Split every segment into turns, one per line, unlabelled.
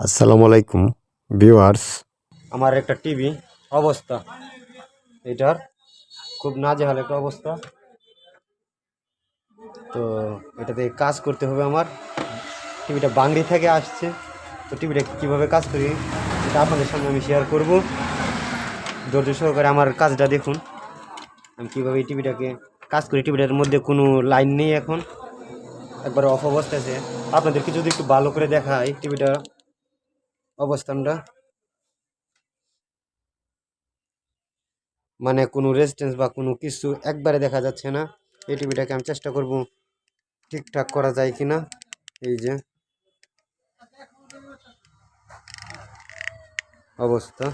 আসসালামু আলাইকুম, ভিউয়ার্স।
আমার একটা টিভি অবস্থা। এটার খুব নাজেহাল একটা অবস্থা। তো এটাতে কাজ করতে হবে আমার। টিভিটা বাংলি থেকে আসছে। তো টিভিটা কীভাবে কাজ করি এটা আপনাদের সামনে আমি শেয়ার করব। ধৈর্য সহকারে আমার কাজটা দেখুন। আমি কীভাবে এই টিভিটাকে কাজ করি, টিভিটার মধ্যে কোনো লাইন নেই এখন। একবার অফ অবস্থা আছে। আপনাদেরকে যদি একটু ভালো করে দেখাই টিভিটা অবস্থানটা? মানে কোনো রেজিস্ট্যান্স বা কোনো কিছু একবারে দেখা যাচ্ছে না। এই টিভিটাকে আমি চেষ্টা করব ঠিকঠাক করা যায় কি না এই যে। অবস্থা।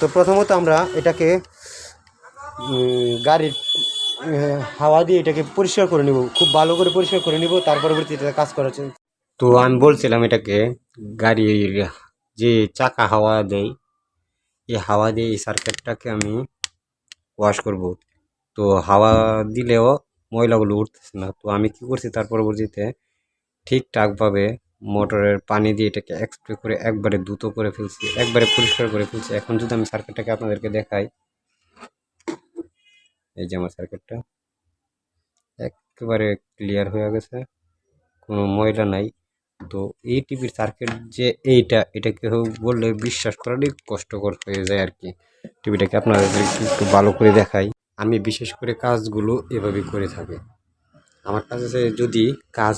তো প্রথমত আমরা এটাকে গাড়ির হাওয়া দিয়ে এটাকে পরিষ্কার করে নিব। খুব ভালো করে পরিষ্কার করে নিব, তার পরবর্তীতে কাজ করার তো আমি বলছিলাম এটাকে, গাড়ির যে চাকা হাওয়া দেয়, এই হাওয়া দিয়ে এই সার্কিটটাকে আমি ওয়াশ করব। তো হাওয়া দিলেও ময়লাগুলো উঠতেছে না। তো আমি কি করছি তার পরবর্তীতে ঠিকঠাকভাবে মোটরের পানি দিয়ে এটাকে এক্সপ্রে করে একবারে দ্রুত করে ফেলছি, একবারে পরিষ্কার করে ফেলছি। এখন যদি আমি সার্কিটটাকে আপনাদেরকে দেখাই, এই যে আমার সার্কিটটা একেবারে ক্লিয়ার হয়ে গেছে, কোনো ময়লা নাই। তো এই টিভির সার্কিট যে এইটা এটা কেউ বললে বিশ্বাস করাটাই কষ্টকর হয়ে যায় আর কি। টিভিটাকে আপনাদেরকে একটু ভালো করে দেখাই। আমি বিশেষ করে কাজগুলো এভাবে করে থাকি। আমার কাছে যদি কাজ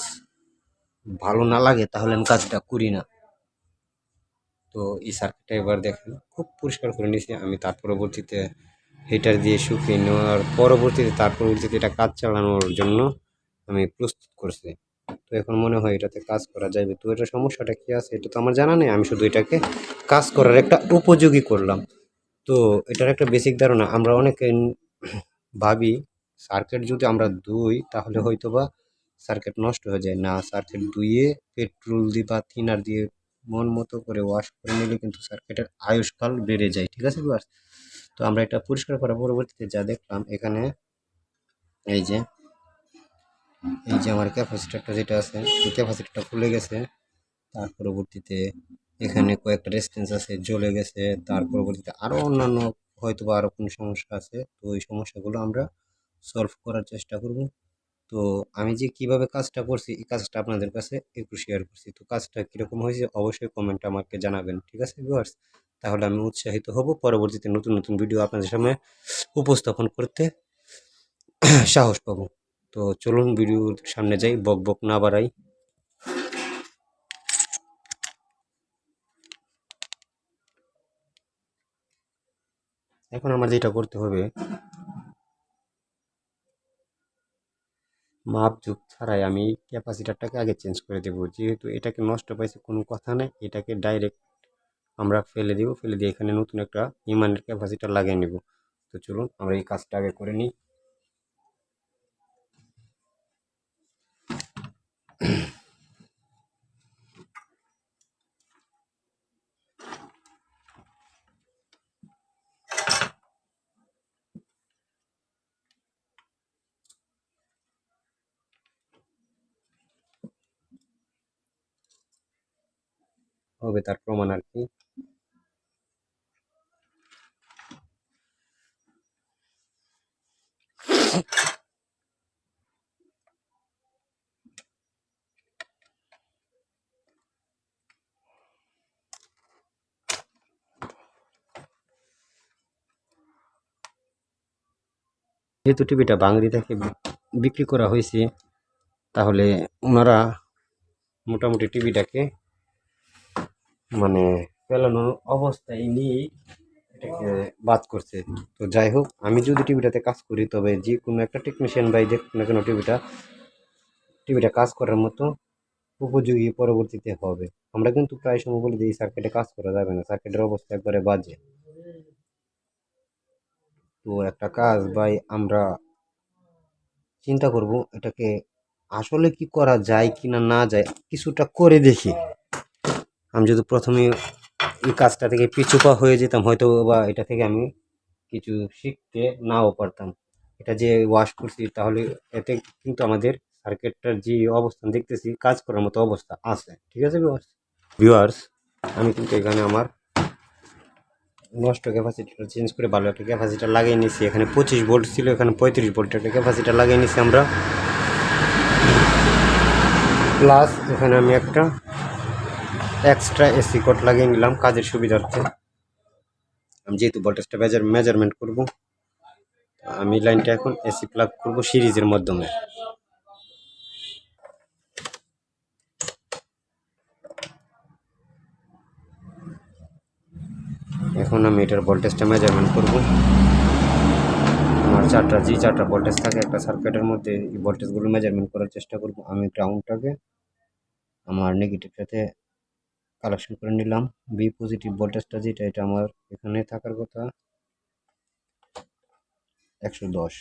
ভালো না লাগে, তাহলে আমি কাজটা করি না। তো এই সার্কিটটা এবার দেখেন, খুব পরিষ্কার করে নিয়েছি আমি। তার পরবর্তীতে হিটার দিয়ে শুকিয়ে নেওয়ার পরবর্তীতে তার পরবর্তীতে এটা কাজ চালানোর জন্য আমি প্রস্তুত করছি। তো এখন মনে হয় এটাতে কাজ করা যাবে তো এটা সমস্যাটা কী আছে? এটা তো আমার জানা নেই। আমি শুধু এটাকে কাজ করার একটা উপযোগী করলাম। তো এটার একটা বেসিক ধারণা, আমরা অনেকে ভাবি সার্কিট যদি আমরা ধুই, তাহলে হয়তো বা সার্কিট নষ্ট হয়ে যায়। না সার্কিট ধুয়ে পেট্রোল দিয়ে বা থিনার দিয়ে মন মতো করে ওয়াশ করে নিলে কিন্তু সার্কিটের আয়ুষ্কাল বেড়ে যায়। ঠিক আছে তো আমরা এটা পরিষ্কার করার পরবর্তীতে যা দেখলাম, এখানে এই যে এই যে আমার ক্যাপাসিটারটা যেটা আছে, এই ক্যাপাসিটারটা খুলে গেছে। তার পরবর্তীতে এখানে কয়েকটা রেজিস্ট্যান্স আছে, জ্বলে গেছে। তার পরবর্তীতে আরও অন্যান্য হয়তো বা আরও কোনো সমস্যা আছে। তো ওই সমস্যাগুলো আমরা সলভ করার চেষ্টা করব। তো আমি যে কীভাবে কাজটা করছি, এই কাজটা আপনাদের কাছে একটু শেয়ার করছি। তো কাজটা কীরকম হয়েছে অবশ্যই কমেন্টে আমাকে জানাবেন, ঠিক আছে ভিউয়ার্স তাহলে আমি উৎসাহিত হব পরবর্তীতে নতুন নতুন ভিডিও আপনাদের সামনে উপস্থাপন করতে সাহস পাবো। তো চলুন ভিডিওর সামনে যাই, বক বক না বাড়াই। এখন আমার যেটা করতে হবে, মাপ যুগ ছাড়াই আমি ক্যাপাসিটারটাকে আগে চেঞ্জ করে দেবো। যেহেতু এটাকে নষ্ট পাইছে কোনো কথা নেই, এটাকে ডাইরেক্ট আমরা ফেলে দিব, ফেলে দিয়ে এখানে নতুন একটা ইমানের ক্যাপাসিটার লাগিয়ে নেব। তো চলুন আমরা এই কাজটা আগে করে নিই। হবে তার প্রমাণ আর কি যেহেতু টিভিটা বাঙালি থেকে বিক্রি করা হয়েছে, তাহলে ওনারা মোটামুটি টিভিটাকে মানে ফেলানোর অবস্থায় নিয়েই এটাকে বাদ করছে। তো যাই হোক, আমি যদি টিভিটাতে কাজ করি, তবে যে কোনো একটা টেকনিশিয়ান বাই যে কোনো কোনো টিভিটা টিভিটা কাজ করার মতো উপযোগী পরবর্তীতে হবে। আমরা কিন্তু প্রায় সময় বলি এই সার্কিটে কাজ করা যাবে না সার্কিটের অবস্থা একবারে বাজে। তো একটা কাজ ভাই, আমরা চিন্তা করব এটাকে আসলে কি করা যায় কি না না যায় কিছুটা করে দেখি। আমি যদি প্রথমে এই কাজটা থেকে পিছুপা হয়ে যেতাম হয়তো বা এটা থেকে আমি কিছু শিখতে নাও পারতাম। এটা যে ওয়াশ করছি, তাহলে এতে কিন্তু আমাদের সার্কিটটার যে অবস্থান দেখতেছি, কাজ করার মতো অবস্থা আছে। ঠিক আছে ভিউয়ার্স আমি কিন্তু এখানে আমার নষ্ট ক্যাপাসিটিটা চেঞ্জ করে ভালো একটা ক্যাপাসিটার লাগিয়ে নিয়েছি। এখানে পঁচিশ ভোল্ট ছিল, এখানে পঁয়ত্রিশ ভোল্ট একটা ক্যাপাসিটার লাগিয়ে নিয়েছি আমরা। প্লাস এখানে আমি একটা এক্সট্রা এসি কোড লাগিয়ে নিলাম কাজের সুবিধার্থে। আমি যেহেতু ভোল্টেজটা মেজার মেজারমেন্ট করব, আমি লাইনটা এখন এসি প্লাগ করব সিরিজের মাধ্যমে। এখন আমি এটার ভোল্টেজটা মেজারমেন্ট করব। আমার চারটা জি চারটা ভোল্টেজ থাকে একটা সার্কিটের মধ্যে, এই ভোল্টেজগুলো মেজারমেন্ট করার চেষ্টা করব, আমি গ্রাউন্ডটাকে আমার নেগেটিভটাতে কালেকশন করে নিলাম। বি পজিটিভ ভোল্টেজটা যেটা, এটা আমার এখানে থাকার কথা। একশো দশ।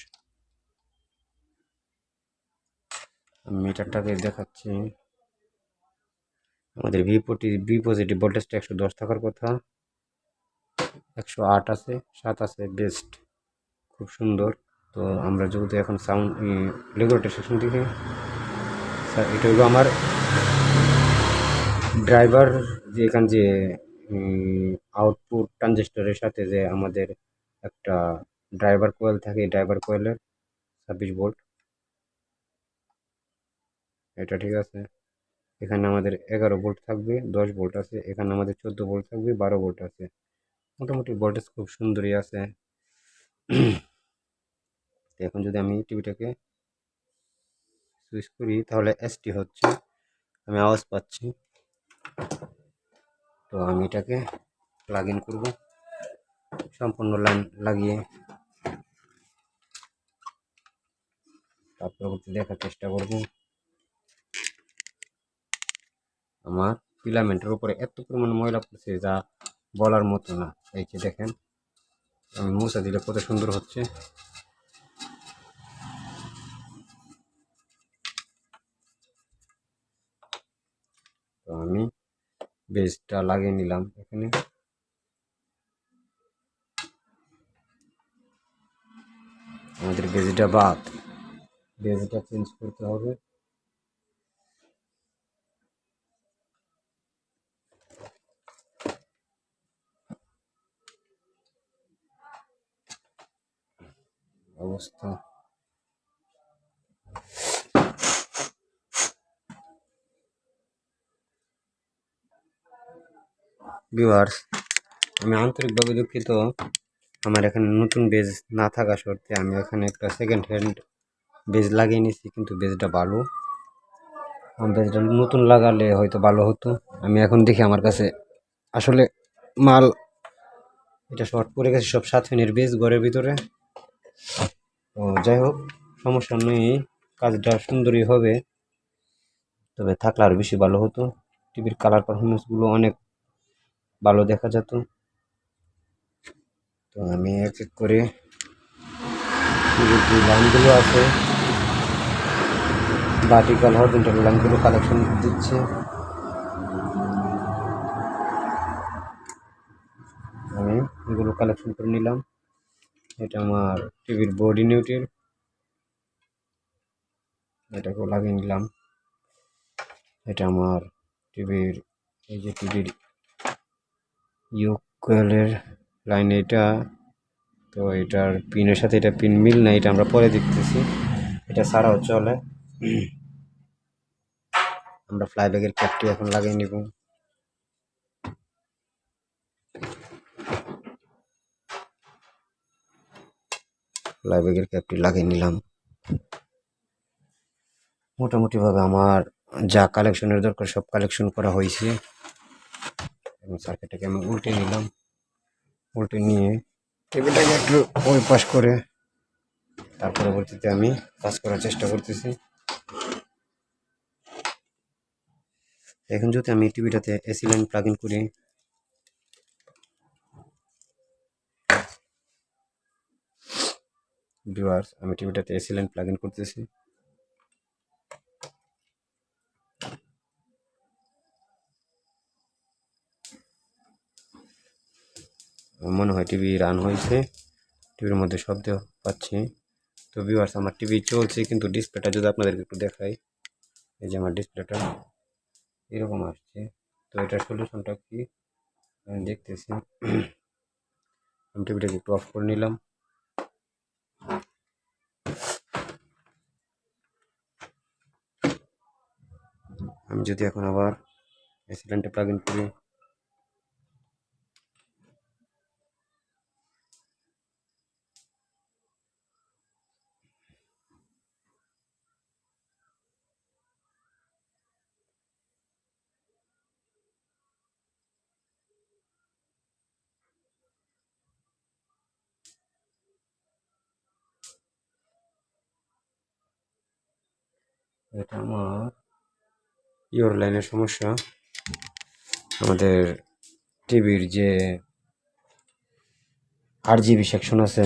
আমি মিটারটাকে দেখাচ্ছি। আমাদের ভি পটি বি পজিটিভ ভোল্টেজটা একশো দশ থাকার কথা। একশো আট আছে, সাত আছে বেস্ট খুব সুন্দর। তো আমরা যেহেতু এখন সাউন্ড রেগুলেটর সেকশন থেকে স্যার এটা হলো আমার ড্রাইভার যে এখান যে আউটপুট ট্রানজিস্টরের সাথে যে আমাদের একটা ড্রাইভার কোয়েল থাকে ড্রাইভার কোয়েলের ছাব্বিশ ভোল্ট এটা ঠিক আছে। এখানে আমাদের এগারো ভোল্ট থাকবে, দশ ভোল্ট আছে। এখানে আমাদের চোদ্দ ভোল্ট থাকবে, বারো ভোল্ট আছে। মোটামুটি ভোল্টেজ খুব সুন্দরই আছে। এখন যদি আমি টিভিটাকে সুইচ করি, তাহলে এসটি হচ্ছে, আমি আওয়াজ পাচ্ছি। তো আমি এটাকে প্লাগ ইন করব, সম্পূর্ণ লাইন লাগিয়ে। তারপর দেখার চেষ্টা করব। আমার ফিলামেন্টের উপরে এত পরিমাণ ময়লা পড়ছে, যা বলার মতো না। এই যে দেখেন, আমি মুছা দিলে কত সুন্দর হচ্ছে। তো আমি বেসটা লাগিয়ে নিলাম এখানে। আমাদের বেজটা বাদ। বেজটা চেঞ্জ করতে হবে। অবস্থা। ভিউয়ার্স আমি আন্তরিকভাবে দুঃখিত। আমার এখানে নতুন বেজ না থাকা সত্ত্বে আমি এখানে একটা সেকেন্ড হ্যান্ড বেজ লাগিয়ে নিয়েছি, কিন্তু বেজটা ভালো। বেজটা নতুন লাগালে হয়তো ভালো হতো। আমি এখন দেখি আমার কাছে আসলে মাল, এটা শর্ট পড়ে গেছে সব সাত ফেনের বেজ ঘরের ভিতরে। তো যাই হোক, সমস্যা নেই, কাজটা সুন্দরই হবে। তবে থাকলে আরও বেশি ভালো হতো। টিভির কালার পারফরমেন্সগুলো অনেক ভালো দেখা যেত। তো আমি এক এক করে টিভির যে লাইনগুলো আছে ভার্টিক্যাল হরিজন্টাল লাইনগুলো কালেকশন দিচ্ছে। আমি এগুলো কালেকশন করে নিলাম। এটা আমার টিভির বোর্ড ইউনিটের এটাকেও লাগিয়ে নিলাম। এটা আমার টিভির, এই যে টিভির ইউকোয়েলের লাইন এটা, তো এটার পিনের সাথে এটা পিন মিল না, এটা আমরা পরে দেখতেছি। এটা ছাড়াও চলে। আমরা ফ্লাইব্যাগের ক্যাপটি এখন লাগিয়ে নিব। ফ্লাইব্যাগের ক্যাপটি লাগিয়ে নিলাম। মোটামুটিভাবে আমার যা কালেকশনের দরকার সব কালেকশন করা হয়েছে। এবং সার্কিটটাকে আমি উল্টে নিলাম। উল্টে নিয়ে টেবিলটাকে একটু ওই পাশ করে তার পরবর্তীতে আমি কাজ করার চেষ্টা করতেছি। এখন যদি আমি টিভিটাতে এসি লাইন প্লাগ ইন করি ভিউয়ার্স আমি টিভিটাতে এসি লাইন প্লাগ ইন করতেছি। মনে হয় টিভি রান হয়েছে। টিভির মধ্যে শব্দ পাচ্ছি। তো ভিউয়ার্স আমার টিভি চলছে, কিন্তু ডিসপ্লেটা যদি আপনাদেরকে একটু দেখাই, এই যে আমার ডিসপ্লেটা এরকম আসছে। তো এটার সলিউশনটা কি? আমি দেখতেছি। আমি টিভিটাকে একটু অফ করে নিলাম। আমি যদি এখন আবার এসিলেন্টে প্লাগ ইন করি। এটা আমার ইওর লাইনের সমস্যা। আমাদের টিভির যে আর জিবি সেকশন আছে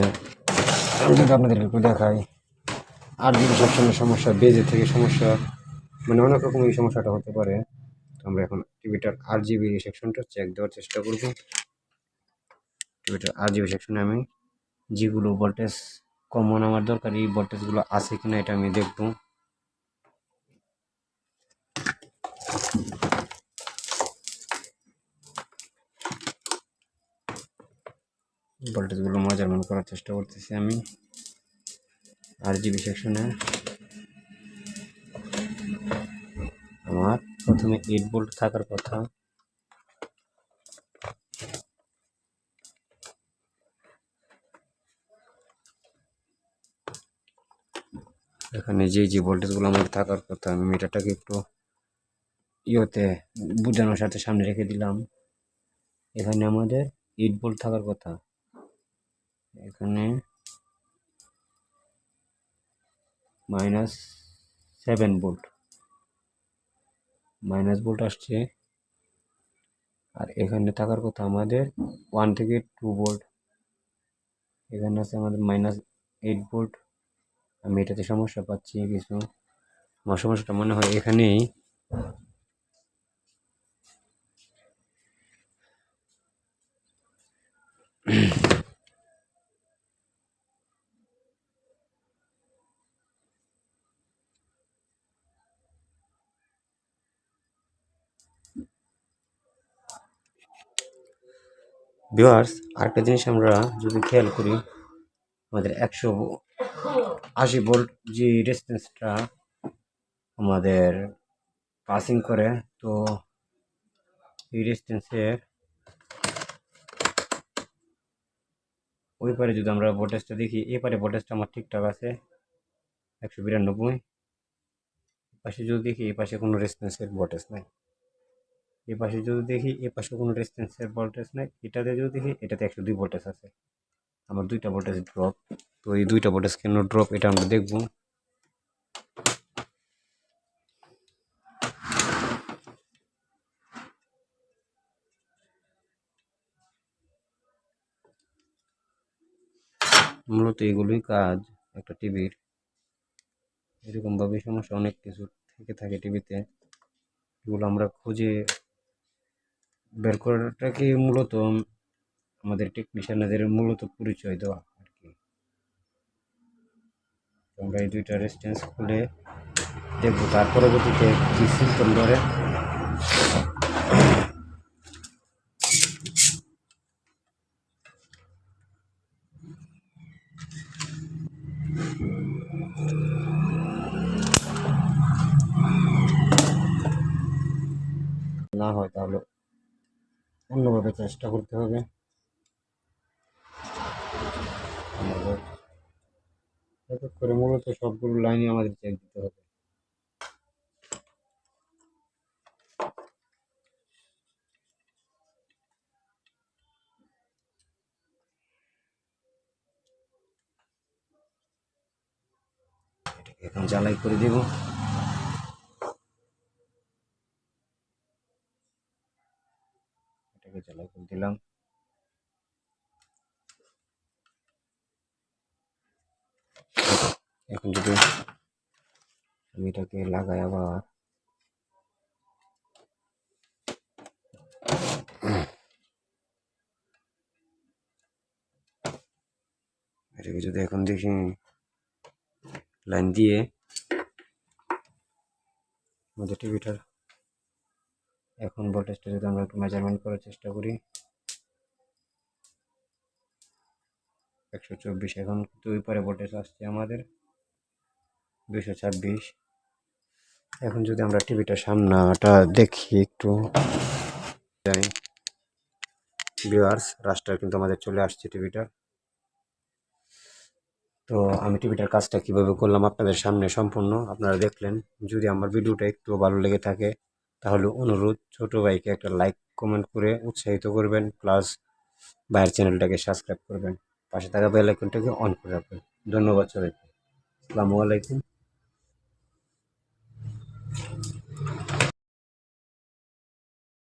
যদি আপনাদের একটু দেখাই। আর জিবি সেকশনের সমস্যা বেজে থেকে সমস্যা মানে অনেক রকম এই সমস্যাটা হতে পারে। তো আমরা এখন টিভিটার আর জিবি সেকশনটা চেক দেওয়ার চেষ্টা করব। টিভিটার আর জিবি সেকশনে আমি যেগুলো ভোল্টেজ কমন আমার দরকার, এই ভোল্টেজগুলো আছে কিনা এটা আমি দেখব। ভোল্টেজগুলো মেজারমেন্ট করার চেষ্টা করতেছি আমি। আর জিবি সেকশনে আমার প্রথমে এইট ভোল্ট থাকার কথা। এখানে যে যে ভোল্টেজগুলো আমার থাকার কথা, আমি মিটারটাকে একটু ইয়েতে বোঝানোর সাথে সামনে রেখে দিলাম। এখানে আমাদের এইট ভোল্ট থাকার কথা। এখানে minus seven volt minus volt আসছে। আর এখানে থাকার কথা আমাদের ওয়ান থেকে টু ভোল্ট এখানে আছে আমাদের মাইনাস এইট ভোল্ট আমি এটাতে সমস্যা পাচ্ছি কিছু। আমার সমস্যাটা মনে হয় এখানেই। ভিউয়ার্স আরেকটা জিনিস আমরা যদি খেয়াল করি, আমাদের একশো আশি ভোল্ট যে রেজিস্ট্যান্সটা আমাদের পাসিং করে, তো এই রেজিস্ট্যান্সের ওই পারে যদি আমরা ভোল্টেজটা দেখি, এই পারে ভোল্টেজটা আমার ঠিকঠাক আছে, একশো বিরানব্বই। পাশে যদি দেখি, এই পাশে কোনো রেসপেন্সের ভোল্টেজ নাই। এই পাশে যদি দেখি এই পাশে কোনো রেজিস্ট্যান্সের ভোল্টেজ নাই, এটাতে যদি দেখি, এটাতে একশো দুই ভোল্টেজ আছে। আমার দুইটা ভোল্টেজ ড্রপ তো এই দুইটা ভোল্টেজ কেন ড্রপ এটা আমরা দেখব। মূলত এগুলোই কাজ, একটা টিভির। এরকমভাবে সমস্যা অনেক কিছু থেকে থাকে টিভিতে। এগুলো আমরা খুঁজে বের করাটাকে মূলত আমাদের টেকনিশিয়ানদের মূলত পরিচয় দেওয়া আর কি? আমরা এই দুইটা রেস্টেন্স খুলে দেখব। তার পরবর্তীতে কী সিমটম ধরে? না হয় তাহলে অন্যভাবে চেষ্টা করতে হবে। করে মূলত সবগুলো লাইনই আমাদের চেক দিতে হবে। এখন জ্বালাই করে দেব এটাকে জ্বালাই করে দিলাম। এখন যদি আমি এটাকে লাগাই আবার। এটাকে যদি এখন দেখি, লাইন দিয়ে আমাদের টিভিটার এখন ভোল্টেজটা যদি আমরা একটু মেজারমেন্ট করার চেষ্টা করি। একশো চব্বিশ। এখন দুই পরে ভোল্টেজ আসছে আমাদের দুশো ছাব্বিশ। এখন যদি আমরা টিভিটা সামনাটা দেখি একটু। জানি। ভিউয়ার্স রাস্টার কিন্তু আমাদের চলে আসছে টিভিটা তো আমি টিভিটার কাজটা কীভাবে করলাম আপনাদের সামনে সম্পূর্ণ আপনারা দেখলেন। যদি আমার ভিডিওটা একটু ভালো লেগে থাকে, তাহলে অনুরোধ, ছোট ভাইকে একটা লাইক কমেন্ট করে উৎসাহিত করবেন। প্লাস ভাইয়ের চ্যানেলটাকে সাবস্ক্রাইব করবেন। পাশে থাকা বেল আইকনটাকে অন করে রাখবেন। ধন্যবাদ সবাইকে। আসসালামু আলাইকুম।